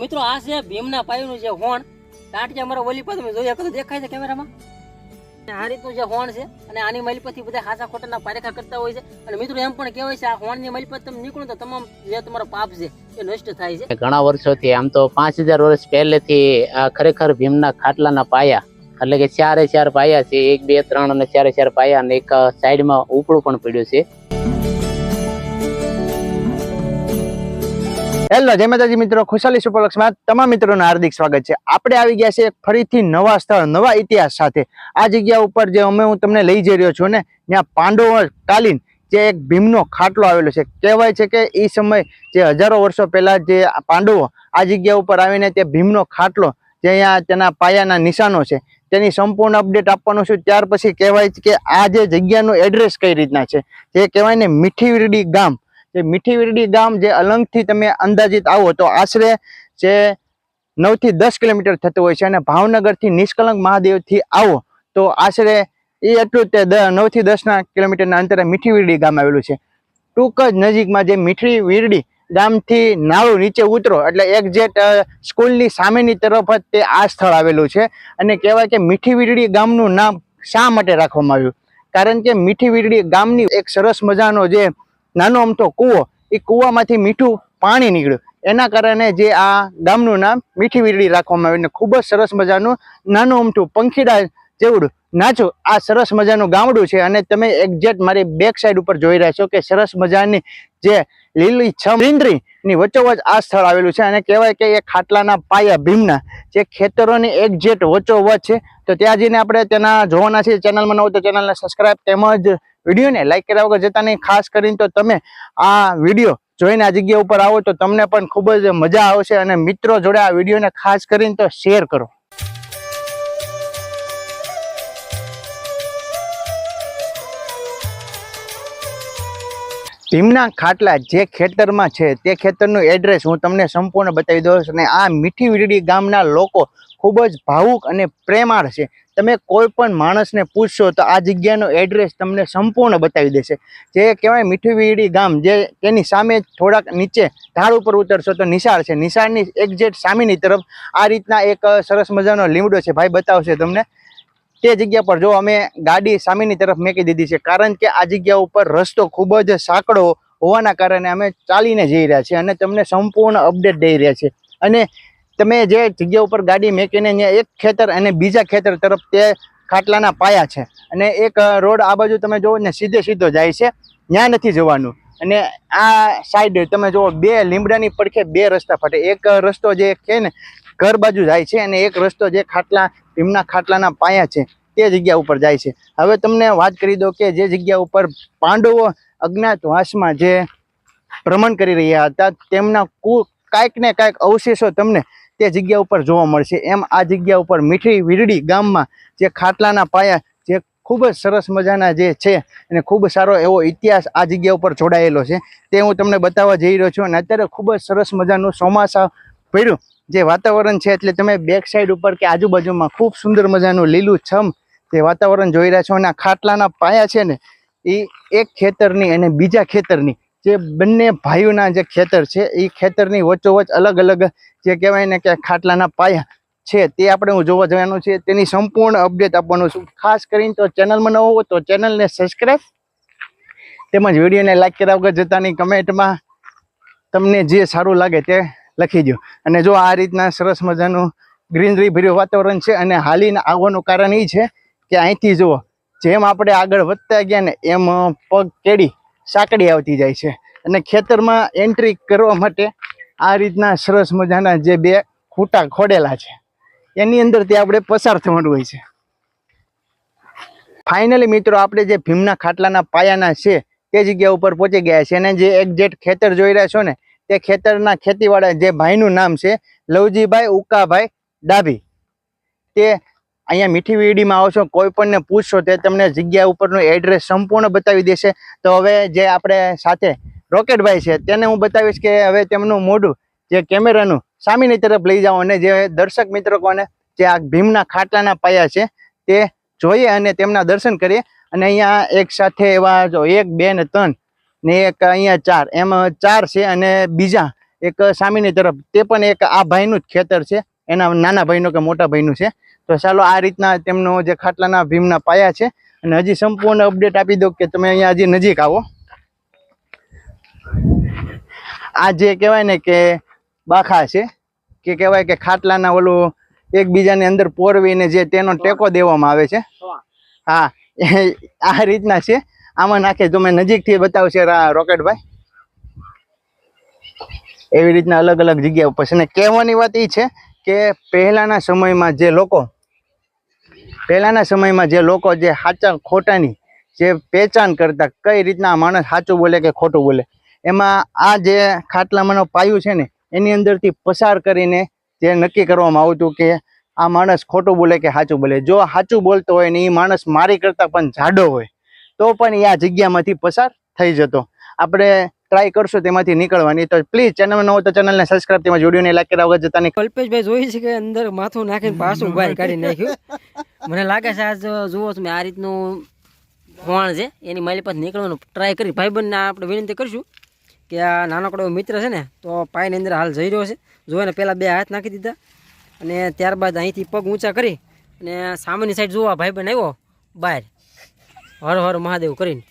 મિત્રો આ છે ભીમના પાયુનું જે હોણ ટાંટિયા અમારા ઓલી પર દેખાય છે કેમેરામાં? આ રીતનું જે હોણ છે, અને આની મલપતથી બધા હાસા ખોટાના પારેખા કરતા હોય છે. અને મિત્રો એમ પણ કહેવાય છે, આ હોણની મલપત તમે નીકળો તો તમામ જે તમારો પાપ છે, એ નષ્ટ થાય છે. ઘણા વર્ષોથી આમ તો પાંચ હજાર વર્ષ પહેલેથી આ ખરેખર ભીમના ખાટલાના પાયા, એટલે કે ચારે ચાર પાયા છે, એક, બે, ત્રણ અને ચારે ચાર પાયા, અને એક સાઈડમાં ઉપડું પણ પડ્યું છે. હેલો, જય માતાજી મિત્રો, ખુશાલી સુપરલક્ષમાં તમામ મિત્રોનું હાર્દિક સ્વાગત છે. આપણે આવી ગયા છે ફરીથી નવા સ્થળ, નવા ઇતિહાસ સાથે. આ જગ્યા ઉપર જે અમે હું તમને લઈ જઈ રહ્યો છું ને, ત્યાં પાંડવો કાલીન જે એક ભીમનો ખાટલો આવેલો છે. કહેવાય છે કે એ સમય જે હજારો વર્ષો પહેલાં જે પાંડવો આ જગ્યા ઉપર આવીને તે ભીમનો ખાટલો જે અહીંયા તેના પાયાના નિશાનો છે, તેની સંપૂર્ણ અપડેટ આપવાનું છું. ત્યાર પછી કહેવાય કે આ જે જગ્યાનું એડ્રેસ કઈ રીતના છે? જે કહેવાય ને મીઠી વીરડી ગામ. જે મીઠી વીરડી ગામ જે અલંગથી તમે અંદાજિત આવો તો આશરે જે નવથી દસ કિલોમીટર થતું હોય છે અને ભાવનગરથી નિષ્કલંક મહાદેવથી આવો તો આશરે એ એટલું જ તે નવથી દસના કિલોમીટરના અંતરે મીઠીવીરડી ગામ આવેલું છે. ટૂંક જ નજીકમાં જે મીઠી વીરડી ગામથી નાળું નીચે ઉતરો એટલે એક્ઝેટ સ્કૂલની સામેની તરફ જ તે આ સ્થળ આવેલું છે અને કહેવાય કે મીઠી વીરડી ગામનું નામ શા માટે રાખવામાં આવ્યું? કારણ કે મીઠી વીરડી ગામની એક સરસ મજાનો જે નાનો અમથો કૂવો, એ કૂવામાંથી મીઠું પાણી નીકળ્યું. એના કારણે જે આ ગામનું નામ મીઠી વીરડી રાખવામાં આવ્યું ખૂબ જ સરસ મજાનું નાનું અમથું પંખીડા જેવડું. નાચું, આ સરસ મજાનું ગામડું છે અને તમે એક્ઝેક્ટ મારી બેક સાઈડ ઉપર જોઈ રહ્યા છો કે સરસ મજાની જે લીલી છમની વચ્ચોવચ આ સ્થળ આવેલું છે અને કહેવાય કે એ ખાટલાના પાયા ભીમના જે ખેતરોની એક્ઝેક્ટ વચ્ચોવચ છે. તો ત્યાં જઈને આપણે તેના જોવાના છે ચેનલમાં નવું તો ચેનલને સબસ્ક્રાઈબ તેમજ વિડીયોને લાઈક કર્યા વગર જતા નહીં. ખાસ કરીને તો તમે આ વીડિયો જોઈને આ જગ્યા ઉપર આવો તો તમને પણ ખૂબ જ મજા આવશે અને મિત્રો જોડે આ વિડીયોને ખાસ કરીને તો શેર કરો. ભીમના ખાટલા જે ખેતરમાં છે, તે ખેતરનું એડ્રેસ હું તમને સંપૂર્ણ બતાવી દઉં છું અને આ મીઠી વીરડી ગામના લોકો ખૂબ જ ભાવુક અને પ્રેમાળ છે. તમે કોઈ પણ માણસને પૂછશો તો આ જગ્યાનો એડ્રેસ તમને સંપૂર્ણ બતાવી દેશે. જે કહેવાય મીઠી વીરડી ગામ, જે તેની સામે થોડાક નીચે ઢાળ ઉપર ઉતરશો તો નિશાળ છે. નિશાળની એક્ઝેક્ટ સામેની તરફ આ રીતના એક સરસ મજાનો લીમડો છે. ભાઈ બતાવશે તમને. તે જગ્યા પર જો અમે ગાડી સામેની તરફ મેકી દીધી છે. કારણ કે આ જગ્યા ઉપર રસ્તો ખૂબ જ સાંકડો હોવાના કારણે અમે ચાલીને જઈ રહ્યા છીએ અને તમને સંપૂર્ણ અપડેટ દઈ રહ્યા છીએ. અને તમે જે જગ્યા ઉપર ગાડી મેકીને ત્યાં એક ખેતર અને બીજા ખેતર તરફ તે ખાટલાના પાયા છે. અને એક રોડ આ બાજુ તમે જુઓ ને સીધે સીધો જાય છે. ત્યાં નથી જવાનું. અને આ સાઈડ તમે જુઓ, બે લીમડાની પડખે બે રસ્તા ફાટે. એક રસ્તો જે છે ને ઘર બાજુ જાય છે અને એક રસ્તો જે ખાટલા ભીમના ખાટલાના પાયા છે, તે જગ્યા ઉપર જાય છે. હવે તમને વાત કરી દો કે જે જગ્યા ઉપર પાંડવો અજ્ઞાતવાસમાં જે ભ્રમણ કરી રહ્યા હતા, તેમના કુ, કાંઈક ને કાંઈક અવશેષો તમને તે જગ્યા ઉપર જોવા મળશે. એમ આ જગ્યા ઉપર મીઠી વીરડી ગામમાં જે ખાટલાના પાયા જે ખૂબ જ સરસ મજાના જે છે અને ખૂબ સારો એવો ઇતિહાસ આ જગ્યા ઉપર જોડાયેલો છે, તે હું તમને બતાવવા જઈ રહ્યો છું અને અત્યારે ખૂબ જ સરસ મજાનું ચોમાસા પડ્યું જે વાતાવરણ છે એટલે તમે બેક સાઈડ ઉપર કે આજુબાજુમાં ખૂબ સુંદર મજાનું લીલું છમ જે વાતાવરણ જોઈ રહ્યા છો અને આ ખાટલાના પાયા છે ને, એ એક ખેતરની અને બીજા ખેતરની જે બંને ભાઈઓના જે ખેતર છે, એ ખેતરની વચ્ચોવચ અલગ અલગ જે કહેવાય ને કે ખાટલાના પાયા છે, તે આપણે હું જોવા જવાનું છે. તેની સંપૂર્ણ અપડેટ આપવાનું છું. ખાસ કરીને તો ચેનલમાં ન હોવો તો ચેનલને સબસ્ક્રાઈબ તેમજ વિડીયોને લાઈક કર્યા વગર જતાની કમેન્ટમાં તમને જે સારું લાગે તે લખી દો અને જો આ રીતના સરસ મજાનું ગ્રીનરી ભર્યું વાતાવરણ છે અને હાલીને આવવાનું કારણ એ છે કે અહીંથી જુઓ, જેમ આપણે આગળ વધતા ગયા ને એમ પગ કેડી સાંકડી આવતી જાય છે. અને ખેતરમાં એન્ટ્રી કરવા માટે આ રીતના સરસ મજાના જે બે ખૂટા ખોડેલા છે. એની અંદરથી આપણે પસાર થવાનું હોય છે. ફાઇનલી મિત્રો, આપણે જે ભીમના ખાટલાના પાયાના છે, તે જગ્યા ઉપર પહોંચી ગયા છે. અને જે એક્ઝેક્ટ ખેતર જોઈ રહ્યા છો ને તે ખેતરના ખેતીવાળા જે ભાઈનું નામ છે, લવજીભાઈ ઉકાભાઈ ડાભી. તે અહીંયા મીઠી વીડીમાં આવશો, કોઈ પણને પૂછશો, તે તમને જગ્યા ઉપરનું એડ્રેસ સંપૂર્ણ બતાવી દેશે. તો હવે જે આપણે સાથે રોકેટભાઈ છે, તેને હું બતાવીશ કે હવે તેમનું મોઢું જે કેમેરાનું સામેની તરફ લઈ જાઓ અને જે દર્શક મિત્રોને જે આ ભીમના ખાટલાના પાયા છે, તે જોઈએ અને તેમના દર્શન કરીએ. અને અહીંયા એક સાથે એવા જો એક, બે ને ત્રણ ને એક અહીંયા ચાર. એમ ચાર છે અને બીજા એક સામેની તરફ. તે પણ એક આ ભાઈનું જ ખેતર છે. એના નાના ભાઈનું કે મોટા ભાઈનું છે. તો ચાલો આ રીતના તેમનો જે ખાટલાના ભીમના પાયા છે. અને હજી સંપૂર્ણ અપડેટ આપી દો કે તમે અહીંયા હજી નજીક આવો. આ જે કહેવાય ને કે બાખા છે કે કહેવાય કે ખાટલાના ઓલું એકબીજાની અંદર પોરવીને જે તેનો ટેકો દેવામાં આવે છે. હા એ આ રીતના છે. આમાં નાખે તમે નજીકથી બતાવશે રા- રોકેટભાઈ. એવી રીતના અલગ અલગ જગ્યા ઉપર છે. અને કહેવાની વાત એ છે કે પહેલાના સમયમાં જે લોકો, પહેલાના સમયમાં જે લોકો જે સાચા ખોટાની જે પહેચાન કરતા, કઈ રીતના માણસ સાચું બોલે કે ખોટું બોલે, એમાં આ જે ખાટલામાંનો પાયું છે ને, એની અંદરથી પસાર કરીને જે નક્કી કરવામાં આવતું કે આ માણસ ખોટું બોલે કે સાચું બોલે. જો સાચું બોલતો હોય ને એ માણસ મારી કરતાં પણ જાડો હોય. તો પણ એ આ જગ્યામાંથી પસાર થઈ જતો. આપણે ટ્રાય કરશું તેમાંથી નીકળવાની. તો પ્લીઝ ચેનલ નવો તો ચેનલને સબસ્ક્રાઇબ તેમાં વિડીયોને લાઈક કર્યા વગર જતા નહીં કલ્પેશભાઈ જોઈ છે કે અંદર માથું નાખીને પાછું બહાર કાઢી નાખ્યું. મને લાગે છે આજ જુઓ તમે આ રીતનું હોણ છે એની મારી પાસે નીકળવાનું ટ્રાય કરી. ભાઈબંધને આપણે વિનંતી કરીશું કે આ નાનકડો મિત્ર છે ને તો પાયની અંદર હાલ જઈ રહ્યો છે. જો એને પહેલાં બે હાથ નાખી દીધા અને ત્યારબાદ અહીંથી પગ ઊંચા કરી અને સામેની સાઈડ જોવા ભાઈબંધ આવ્યો બહાર. હર હર મહાદેવ કરીને.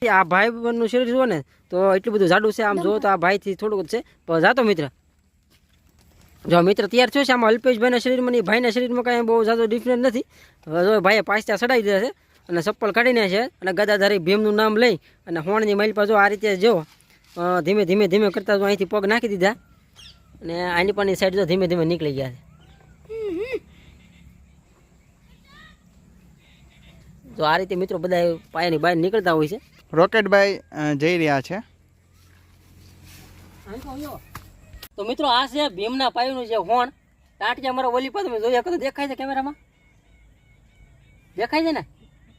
આ ભાઈ ભાઈબંધનું શરીર જુઓ ને, તો એટલું બધું જાડું છે. આમ જુઓ તો આ ભાઈથી થોડુંક છે. પણ જાતો મિત્ર. જો મિત્ર તૈયાર થયો છે, આમાં અલ્પેશભાઈના શરીરમાં ને ભાઈના શરીરમાં કાંઈ બહુ જાદો ડિફરન્સ નથી. જો ભાઈએ પાછા ચડાવી દીધા છે અને ચપ્પલ કાઢીને છે અને ગદાધારી ભીમનું નામ લઈ અને હોણની માઇલ પર જો આ રીતે જો ધીમે ધીમે ધીમે કરતા જો અહીંથી પગ નાખી દીધા. અને આની પણ સાઈડ જો ધીમે ધીમે નીકળી ગયા છે. જો આ રીતે મિત્રો બધા પાયાની બહાર નીકળતા હોય છે. રોકેટભાઈ જઈ રહ્યા છે. તો મિત્રો આ છે ભીમના પાયુનું જે હોણ. ટાંટિયા મારા ઓલી પર તમે જોયા કરો. દેખાય છે કેમેરામાં? દેખાય છે ને?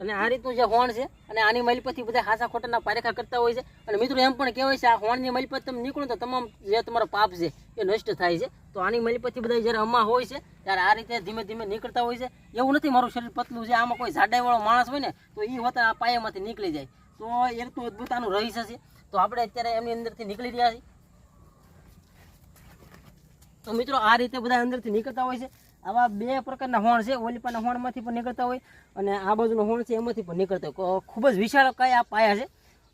અને આ રીતનું જે હોણ છે અને આની મલપતથી બધા હાસા ખોટાના પારેખા કરતા હોય છે. અને મિત્રો એમ પણ કહેવાય છે આ હોણની મલપત તમે નીકળો તો તમામ જે તમારો પાપ છે એ નષ્ટ થાય છે. તો આની માલિપતથી બધા જ્યારે અમ્મા હોય છે, ત્યારે આ રીતે ધીમે ધીમે નીકળતા હોય છે. એવું નથી મારું શરીર પતલું છે, આમાં કોઈ જાડાઈવાળો માણસ હોય ને, તો એ હોતા આ પાયામાંથી નીકળી જાય. તો એ રીતનું અદભુત આનું રહસ્ય છે. તો આપણે અત્યારે એમની અંદરથી નીકળી રહ્યા છીએ. તો મિત્રો આ રીતે બધા અંદરથી નીકળતા હોય છે. આવા બે પ્રકારના હોણ છે, ઓલીપાના હોણમાંથી પણ નીકળતા હોય અને આ બાજુનો હોણ છે, એમાંથી પણ નીકળતા હોય. ખૂબ જ વિશાળ કયા આ પાયા છે.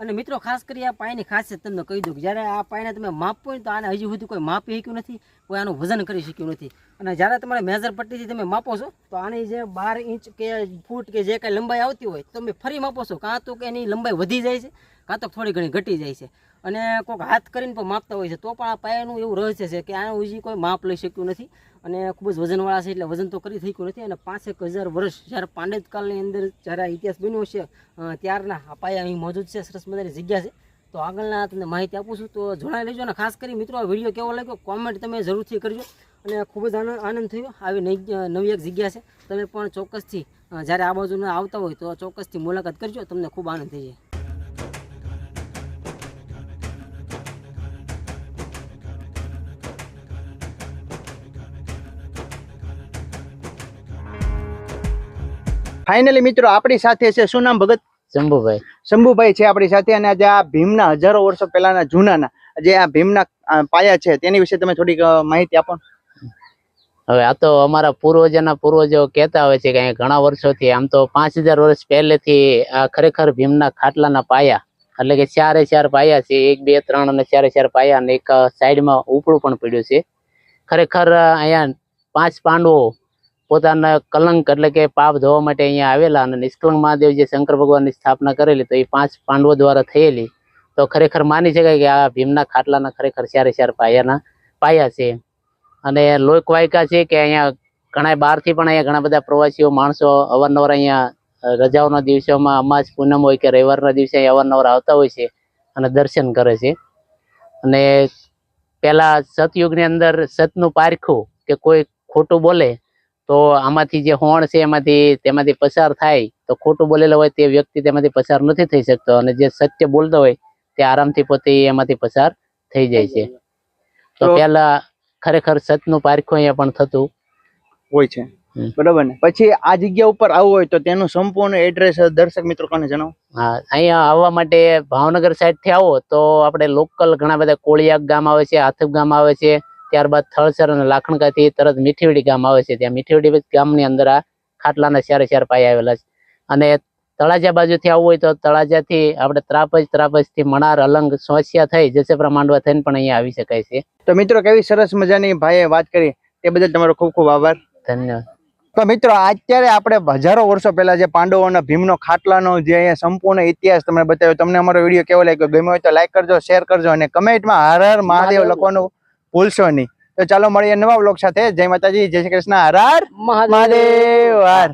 અને મિત્રો, ખાસ કરી આ પાણીની ખાસિયત તમને કહી દઉં કે જ્યારે આ પાણીને તમે માપો ને તો આને હજી સુધી કોઈ માપી શક્યું નથી, કોઈ આનું વજન કરી શક્યું નથી. અને જ્યારે તમારે મેજર પટ્ટીથી તમે માપો છો, તો આની જે બાર ઇંચ કે ફૂટ કે જે કાંઈ લંબાઈ આવતી હોય, તો તમે ફરી માપો છો. કાં તો કે એની લંબાઈ વધી જાય છે, કાં તો થોડી ઘણી ઘટી જાય છે. અને કોઈક હાથ કરીને પણ માપતા હોય છે, તો પણ આ પાયાનું એવું રહસ્ય છે કે આનું હજી કોઈ માપ લઈ શક્યું નથી. અને ખૂબ જ વજનવાળા છે એટલે વજન તો કરી શક્યું નથી. અને પાંચેક હજાર વર્ષ જ્યારે પાંડેતકાળની અંદર જ્યારે ઇતિહાસ બન્યો છે ત્યારના આ અહીં મોજૂદ છે. સરસ મજાની જગ્યા છે. તો આગળના તમને માહિતી આપું છું. તો જણાવી લેજો અને ખાસ કરી મિત્રો વીડિયો કેવો લાગ્યો કોમેન્ટ તમે જરૂરથી કરજો. અને ખૂબ જ આનંદ થયો આવી નવી એક જગ્યા છે. તમે પણ ચોક્કસથી જ્યારે આ બાજુના આવતા હોય તો ચોક્કસથી મુલાકાત કરજો. તમને ખૂબ આનંદ થઈ જાય. ફાઇનલી મિત્રો આપણી સાથે છે શું નામ ભગત? શંભુભાઈ. શંભુભાઈ છે આપણી સાથે અને આજે આ ભીમના હજારો વર્ષો પહેલાના જૂનાના જે આ ભીમના પાયા છે તેની વિશે તમે થોડીક માહિતી આપો હવે આ તો અમારા પૂર્વજોના પૂર્વજો કહેતા હોય છે કે અહીંયા ઘણા વર્ષોથી આમ તો પાંચ હજાર વર્ષ પહેલેથી આ ખરેખર ભીમના ખાટલાના પાયા એટલે કે ચારે ચાર પાયા છે એક બે ત્રણ અને ચારે ચાર પાયા અને એક સાઈડમાં ઉપડું પણ પડ્યું છે. ખરેખર અહીંયા પાંચ પાંડવો પોતાના કલંક એટલે કે પાપ ધોવા માટે અહીંયા આવેલા અને નિષ્કલંક મહાદેવ જે શંકર ભગવાનની સ્થાપના કરેલી તો એ પાંચ પાંડવો દ્વારા થયેલી. તો ખરેખર માની શકાય કે આ ભીમના ખાટલાના ખરેખર ચારે ચાર પાયાના પાયા છે. અને લોકવાયકા છે કે અહીંયા ઘણા બહારથી પણ અહીંયા ઘણા બધા પ્રવાસીઓ, માણસો અવારનવાર અહીંયા રજાઓના દિવસોમાં અમાસ, પૂનમ હોય કે રવિવારના દિવસે અહીંયા અવારનવાર આવતા હોય છે અને દર્શન કરે છે. અને પહેલાં સતયુગની અંદર સતનું પારખું કે કોઈ ખોટું બોલે તો આમાંથી જે હોણ છે એમાંથી તેમાંથી પસાર થાય તો ખોટું બોલેલો હોય તે વ્યક્તિ તેમાંથી પસાર નથી થઈ શકતો અને જે સત્ય બોલતો હોય તે આરામથી પોતે એમાંથી પસાર થઈ જાય છે. તો પેલા ખરેખર સતનું પારખું અહીંયા પણ થતું. હોય છે. બરાબર ને? પછી આ જગ્યા ઉપર આવવું હોય તો તેનું સંપૂર્ણ એડ્રેસ દર્શક મિત્રો કોને જણાવો. હા અહીંયા આવવા માટે ભાવનગર સાઈડથી આવો તો આપણે લોકલ ઘણા બધા કોળિયાક ગામ આવે છે આથપ ગામ આવે છે ત્યારબાદ થળસર અને લાખણકાથી તરત મીઠીવડી ગામ આવે છે. ત્યાં મીઠીવડી ગામની અંદર આ ખાટલાના ચારે ચાર પાયા આવેલા છે. અને તળાજા બાજુથી આવવું હોય તો તળાજાથી આપણે ત્રાપજ ત્રાપજથી મણાર અલંગ સોસિયા થઈ જસેપરા માંડવા થઈને પણ અહીંયા આવી શકાય છે. તો મિત્રો કેવી સરસ મજાની ભાઈએ વાત કરી. તે બદલ તમારો ખૂબ ખૂબ આભાર. ધન્યવાદ. તો મિત્રો અત્યારે આપણે હજારો વર્ષો પહેલા જે પાંડવોના ભીમનો ખાટલાનો જે અહીંયા સંપૂર્ણ ઇતિહાસ તમને બતાવ્યો તમને અમારો વીડિયો કેવો લાગ્યો? ગમ્યો હોય તો લાઈક કરજો શેર કરજો અને કમેન્ટમાં હર હર મહાદેવ મહાદેવ. લખવાનું ભૂલશો નહીં. તો ચાલો મળીએ નવા બ્લોગ સાથે. જય માતાજી જય શ્રી કૃષ્ણ. હર હર મહાદેવ. મહાદેવ. હર.